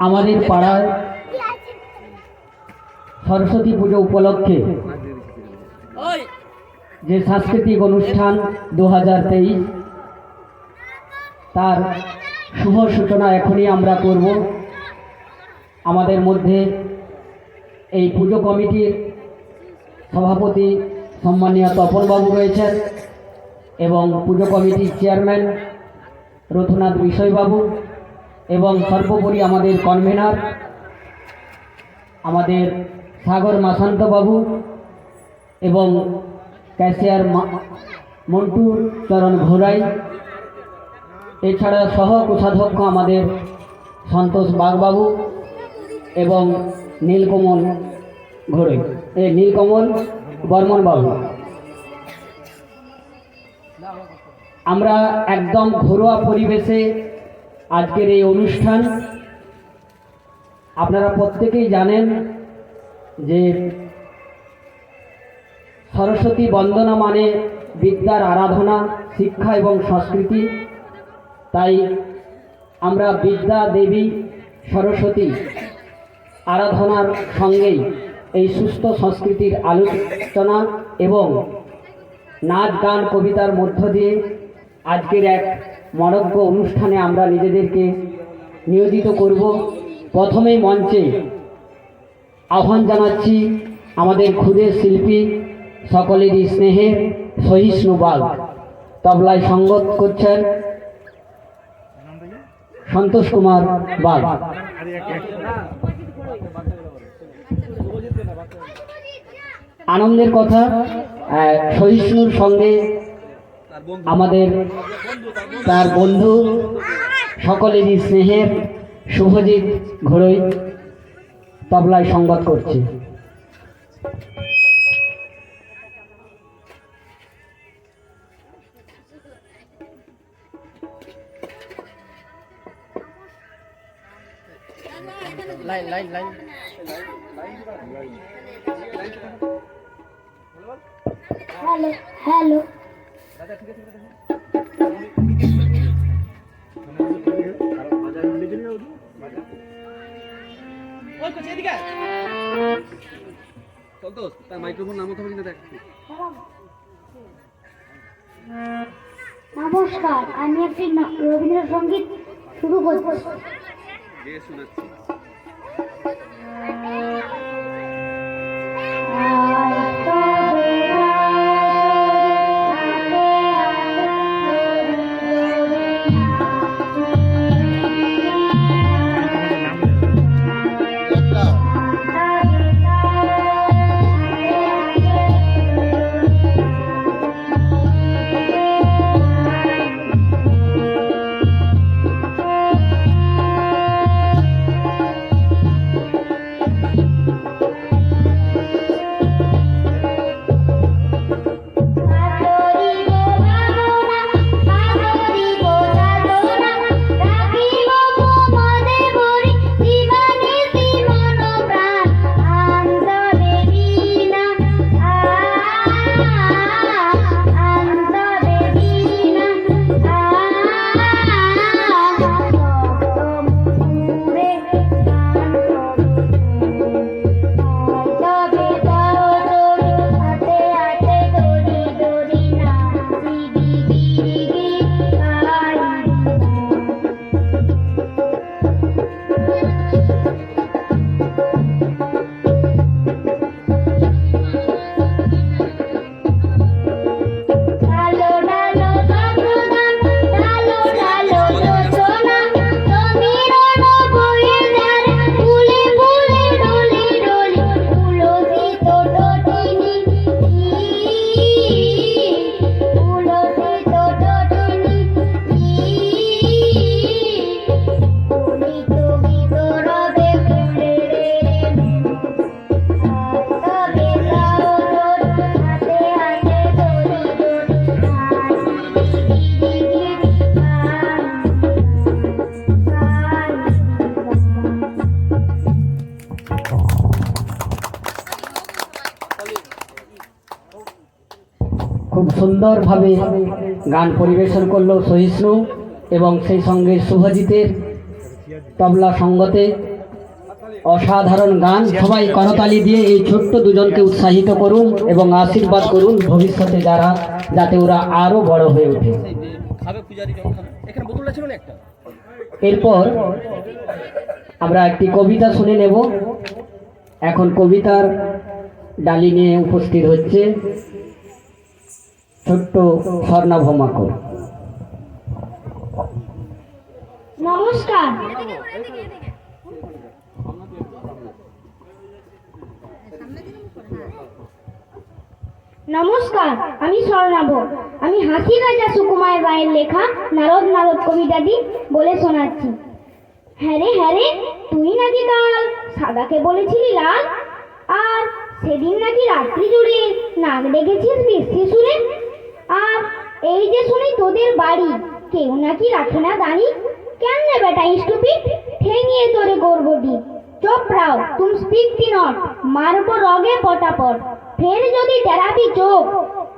আমাদের পাড়ার সরস্বতী পুজো উপলক্ষে যে সাংস্কৃতিক অনুষ্ঠান দু হাজার তেইশ তার শুভ সূচনা এখনই আমরা করব। আমাদের মধ্যে এই পুজো কমিটির সভাপতি সম্মানীয় তপনবাবু রয়েছেন এবং পুজো কমিটির চেয়ারম্যান রঘুনাথ বিষয়বাবু এবং সর্বোপরি আমাদের কনভেনার, আমাদের সাগর মাসান্তবাবু এবং ক্যাশিয়ার মন্টু চরণ ঘোড়াই। এছাড়া সহ কোষাধ্যক্ষ আমাদের সন্তোষ বাগবাবু এবং নীলকমল ঘোড়াই। এ, নীলকমল বর্মন বাবু। আমরা একদম ঘরোয়া পরিবেশে আজকের এই অনুষ্ঠান, আপনারা প্রত্যেকেই জানেন যে সরস্বতী বন্দনা মানে বিদ্যার আরাধনা, শিক্ষা এবং সংস্কৃতি। তাই আমরা বিদ্যা দেবী সরস্বতী আরাধনার সঙ্গেই এই সুস্থ সংস্কৃতির আলোচনা এবং নাচ, গান, কবিতার মধ্য দিয়ে আজকের এক মনজ্ঞ অনুষ্ঠানে আমরা নিজেদেরকে নিয়োজিত করব। প্রথমেই মঞ্চে আহ্বান জানাচ্ছি আমাদের ক্ষুদের শিল্পী, সকলেরই স্নেহের সহিষ্ণু বাগ তবলায় সঙ্গত করছেন সন্তোষ কুমার বাগ আনন্দের কথা সহিষ্ণুর সঙ্গে আমাদের তার বন্ধু সকলেরই স্নেহের শুভজিৎ ঘোড়ই তবলায় সংবাদ করছে। Hello hello. সন্তোষ তার মাইক্রোফোন নামাতে হবে কিনা দেখ। নমস্কার আমি একটি ন- রবীন্দ্রসঙ্গীত শুরু করছি খুব সুন্দরভাবে গান পরিবেশন করল সহিষ্ণু এবং সেই সঙ্গে শুভজিতের তবলা সঙ্গতে অসাধারণ গান। সবাই করতালি দিয়ে এই ছোট্ট দুজনকে উৎসাহিত করুন এবং আশীর্বাদ করুন ভবিষ্যতে যারা যাতে ওরা আরও বড় হয়ে ওঠে। এরপর আমরা একটি কবিতা শুনে নেব। এখন কবিতার ডালি নিয়ে উপস্থিত হচ্ছে। ছোট্ট স্বর্ণভমাকর। নমস্কার। নমস্কার, আমি স্বর্ণাভ। আমি হাসি রাজা সুকুমার রায়ের লেখা নারদ নারদ কবিতাটি বলে শোনাচ্ছি। হ্যাঁ রে হ্যাঁ রে, তুই নাকি কাল সাদাকে বলেছিলি লাল? আর সেদিন নাকি রাত্রি জুড়ে নাক ডেকেছিস বৃষ্টি সুরে? আর এই যে শুনি তোদের বাড়ি, কেউ নাকি রাখে না দাঁড়ি? কেন রে বেটা স্টুপিড? ঠেঙিয়ে তোরে গর্বটি চোপ রাও, তুম স্পিক টি নট মারবো রগে পটাপট। ফের যদি টেরাবি চোখ,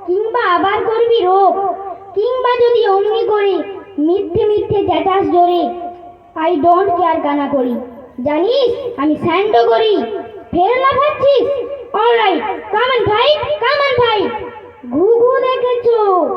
কিংবা আবার করবি রোগ। কিংবা যদি অমনি করে মিথ্যে মিথ্যে জ্যাটাস জোরে। আই ডোন্ট কেয়ার কানা করি। জানিস, আমি স্যান্ডো করি। ফের লাফাচ্ছিস? অলরাইট কাম অন ভাই কাম অন ভাই। ঘুঘু দেখেছ?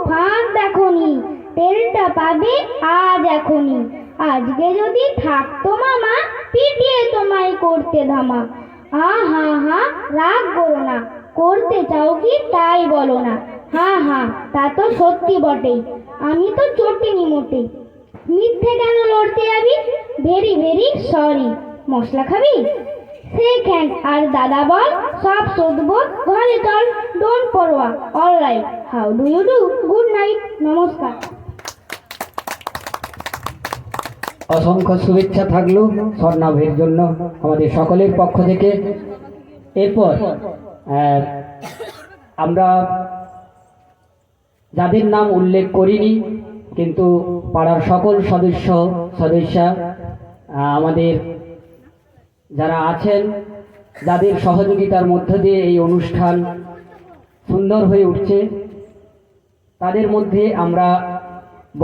ফাঁক দেখনি। তেলটা পাবে আজ এখনই। আজকে যদি থাকতো মামা, পিটিয়ে তোমায় করতে ধামা। হা হা হা, রাগ করো না। করতে চাও কি তাই বলো না। হা হা, তা তো সত্যি বটেই। আমি তো চটিনি মোটে। মিথ্যে কেন লড়তে যাবি? Very very sorry. মশলা খাবি? সেকেন্ড। আর দাদা বল, সব শোধবো ঘরে চল don't Padwa. All right how do you do good night নমস্কার। অসংখ্য শুভেচ্ছা থাকল স্বর্ণাভের জন্য আমাদের সকলের পক্ষ থেকে। এরপর আমরা যাদের নাম উল্লেখ করিনি, কিন্তু পাড়ার সকল সদস্য, সদস্যা আমাদের যারা আছেন, যাদের সহযোগিতার মধ্য দিয়ে এই অনুষ্ঠান সুন্দর হয়ে উঠছে, তাদের মধ্যে আমরা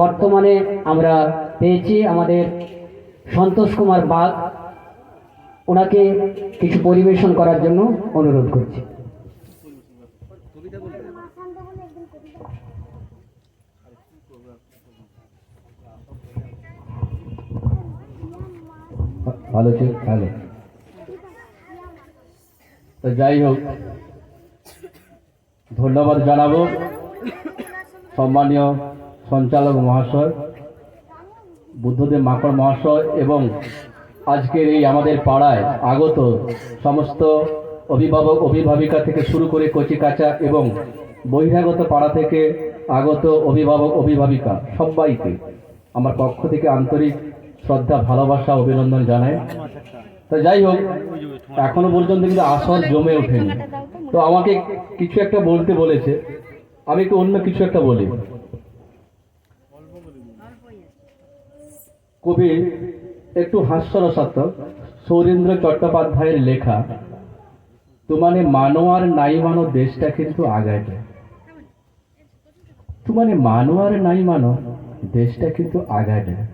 বর্তমানে আমরা পেয়েছি আমাদের সন্তোষ কুমার বাগ ওনাকে কিছু পরিবেশন করার জন্য অনুরোধ করছি। ভালো ভালো তো যাই হোক, ধন্যবাদ জানাব সম্মানীয় সঞ্চালক মহাশয়, বুদ্ধদেব মাকড় মহাশয় এবং আজকের এই আমাদের পাড়ায় আগত সমস্ত অভিভাবক, অভিভাবিকা থেকে শুরু করে কচিকাচা এবং বহিরাগত পাড়া থেকে আগত অভিভাবক, অভিভাবিকা সবাইকে আমার পক্ষ থেকে আন্তরিক শ্রদ্ধা, ভালোবাসা, অভিনন্দন জানাই। তো যাই হোক এখনও পর্যন্ত কিন্তু আসর জমে ওঠেনি। তো আমাকে কিছু একটা বলতে বলেছে। আমি একটু অন্য কিছু একটা বলি। কবি একটু হাস্যরসাত্মক সৌরেন্দ্র চট্টোপাধ্যায়ের লেখা তোমানে মানো আর নাই মানো দেশটা কিন্তু আগায় যায়। তোমানে মানো আর নাই মানো দেশটা কিন্তু আগায় যায়।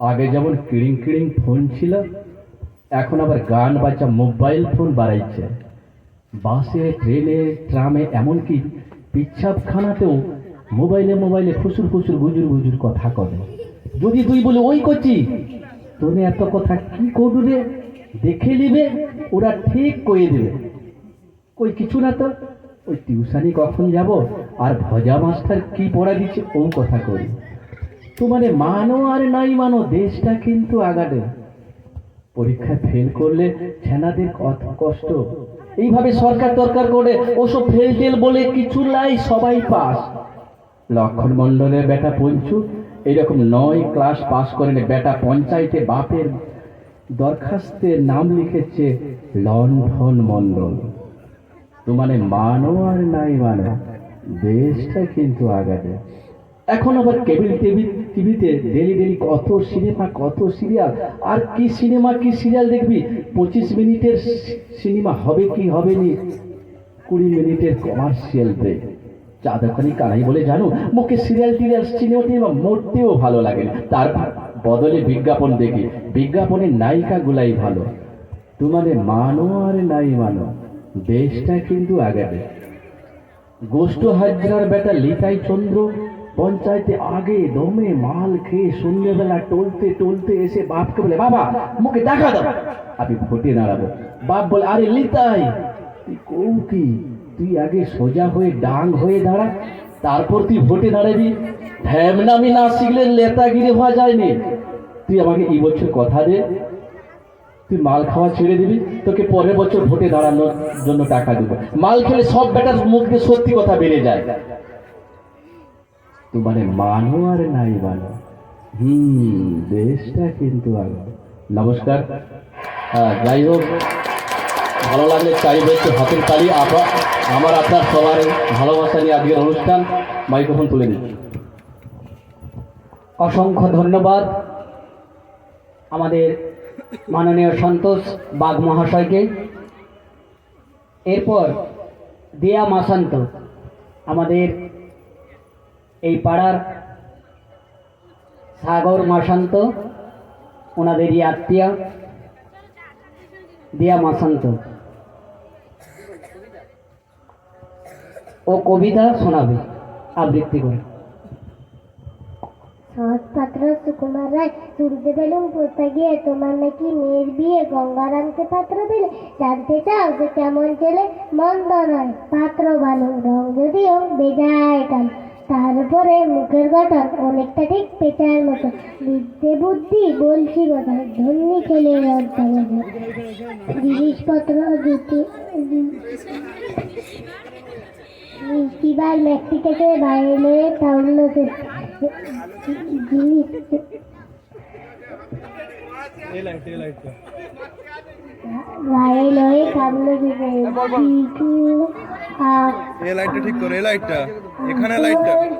আগে যেমন কিড়িং কিড়িং ফোন ছিল এখন আবার গান বাজা মোবাইল ফোন বাড়াইছে। বাসে, ট্রেনে, ট্রামে, এমনকি পিচ্ছাপখানাতেও মোবাইলে মোবাইলে ফুসুর ফুসুর গুজুর গুজুর কথা করে যদি তুই বলে, ওই করছি তোনে এত কথা কি করবে দেখে নিবে, ওরা ঠিক কয়ে দেবে। কই, কিছু না তো। ওই টিউশনি কখন যাব, আর ভজা মাস্টার কি পড়া দিচ্ছে ও কথা করি তো মানে মানো আর নাই মানো, দেশটা কিন্তু আগাবে। পরীক্ষায় ফেল করলে ছেনাদের কত কষ্ট? এইভাবে সরকার দরকার করে ওসব ফেল টেল বলে কিছু লাই সবাই পাস। লক্ষণ মণ্ডলের বেটা পঞ্চু এইরকম নয় ক্লাস পাস করেন, বেটা পঞ্চায়েতে বাপের দরখাস্তে নাম লিখেছে লণ্ঠন মণ্ডল। তো মানে মানো আর নাই মানো দেশটা কিন্তু আগাবে এখন আবার কেবিল টিভি, টিভিতে ডেলি ডেলি কত সিনেমা, কত সিরিয়াল। আর কি সিনেমা, কি সিরিয়াল দেখবি? পঁচিশ মিনিটের সিনেমা হবে কি হবে নি? কুড়ি মিনিটের কমার্শিয়াল ব্রেক চাঁদাখানি কানাই বলে জানো মুখে সিরিয়াল টিরিয়াল, সিনেমা টিনেমা মোটেও ভালো লাগে না। তার বদলে বিজ্ঞাপন দেখি। বিজ্ঞাপনের নায়িকাগুলাই ভালো। তোমারে মানো আর নাই মানো, দেশটা কিন্তু আগাবে। গোষ্ঠ হাজরার বেটা লিতাই চন্দ্র পঞ্চায়েতে আগে দমে মাল খেয়ে সন্ধ্যেবেলা টলতে টলতে এসে বাপকে বলে, বাবা, মুখে দেখা দাও। আমি ভোটে দাঁড়াবো। বাপ বলে, আরে লিতাই, তুই কৌ কি? তুই আগে সোজা হয়ে ডাং হয়ে দাঁড়া, তারপর তুই ভোটে দাঁড়াবি। ধ্যামনামি না শিখলে লেতাগিরি হওয়া যায়নি তুই আমাকে এই বছর কথা দে, তুই মাল খাওয়া ছেড়ে দিবি, তোকে পরের বছর ভোটে দাঁড়ানোর জন্য টাকা দেবো। মাল খেলে সব বেটার মুখ দিয়ে সত্যি কথা বেড়ে যায়। মানে মানো আর নাই মানো। হুম, দেশটা কিন্তু আগে নমস্কার। যাই হোক, ভালো লাগলে চাইবে একটু হাতের তালি আমার, আপনার সবার ভালোবাসা নিয়ে আজকের অনুষ্ঠান। মাইক্রোফোন তুলে নিচ্ছি অসংখ্য ধন্যবাদ আমাদের মাননীয় সন্তোষ বাঘ মহাশয়কে। এরপর দিয়া মাসান্ত, আমাদের এই পাড়ার সাগর মাসান্ত ওনাদেরই আত্মীয়। দিয়া মাসান্ত ও কবিতা শোনাবে, আবৃত্তি করে। সুকুমার রায় শুনতে পেলুম কোথায় গিয়ে তোমার নাকি মেয়ের বিয়ে গঙ্গারামকে পাত্র দিলে? জানতে চাও যে কেমন ছেলে? মন্দ নয়, পাত্র ভালো রং যদিও বেজায় কাল তার উপরে মুখের গঠন অনেকটা ঠিক পেঁচার মতো। বিদ্যে বুদ্ধি বলছি কথা ধন্যী ছেলে জিনিসপত্র জুতি মিষ্টিবার ম্যাক্সি থেকে বাইরে তাহলে জিনিস কামড়ে এই লাইটটা ঠিক করো, এই লাইটটা। এখানে লাইটটা। ঠিক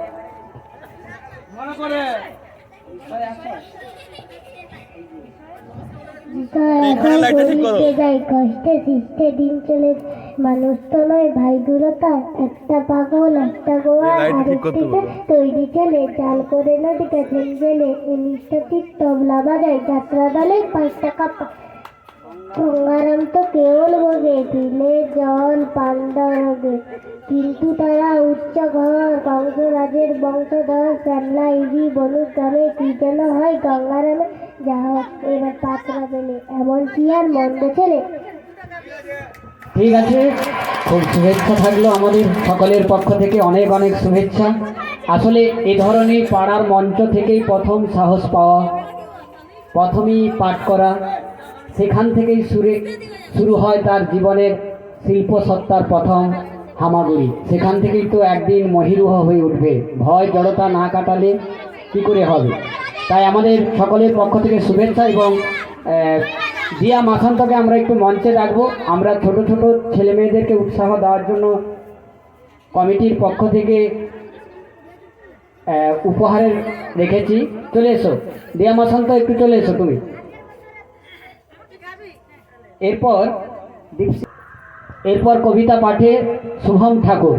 করো। মানুষ তো নয় ভাইগুলো তার একটা পাগল একটা গোয়া তৈরি ছেলে চাল করে। নদীতে ফেল গেলে উনিশটা তবলা বাজায় যাত্রা দলে পাঁচটা কাপা গঙ্গারাম তো কেবল ভোগে দিলে জল পান্ডা হবে। কিন্তু তারা উচ্চ ঘর কংসরাজের বংশধর, শ্যামলা ইজি বনুর গ্রামে কি যেন হয় গঙ্গারামে যা হোক এবার পাত্র পেলে এমন কি আর মন্দ ছেলে ঠিক আছে, খুব শুভেচ্ছা থাকল আমাদের সকলের পক্ষ থেকে অনেক অনেক শুভেচ্ছা। আসলে এ ধরনের পাড়ার মঞ্চ থেকেই প্রথম সাহস পাওয়া, প্রথমেই পাঠ করা। সেখান থেকেই সুরে শুরু হয় তার জীবনের শিল্প সত্তার প্রথম হামাগুড়ি। সেখান থেকেই তো একদিন মহিরুহ হয়ে উঠবে। ভয় জড়তা না কাটালে কি করে হবে? তাই আমাদের সকলের পক্ষ থেকে শুভেচ্ছা এবং দিয়া মাসান্তকে আমরা একটু মঞ্চে ডাকবো। আমরা ছোট ছোট ছেলে মেয়েদেরকে উৎসাহ দেওয়ার জন্য কমিটির পক্ষ থেকে উপহারের রেখেছি। চলে এসো। দিয়া মাসান্ত একটু চলে এসো তুমি। এরপর এরপর কবিতা পাঠে শুভম ঠাকুর।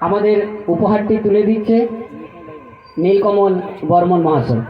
আমাদের উপহারটি তুলে দিচ্ছে নীলকমল বর্মন মহাশয়।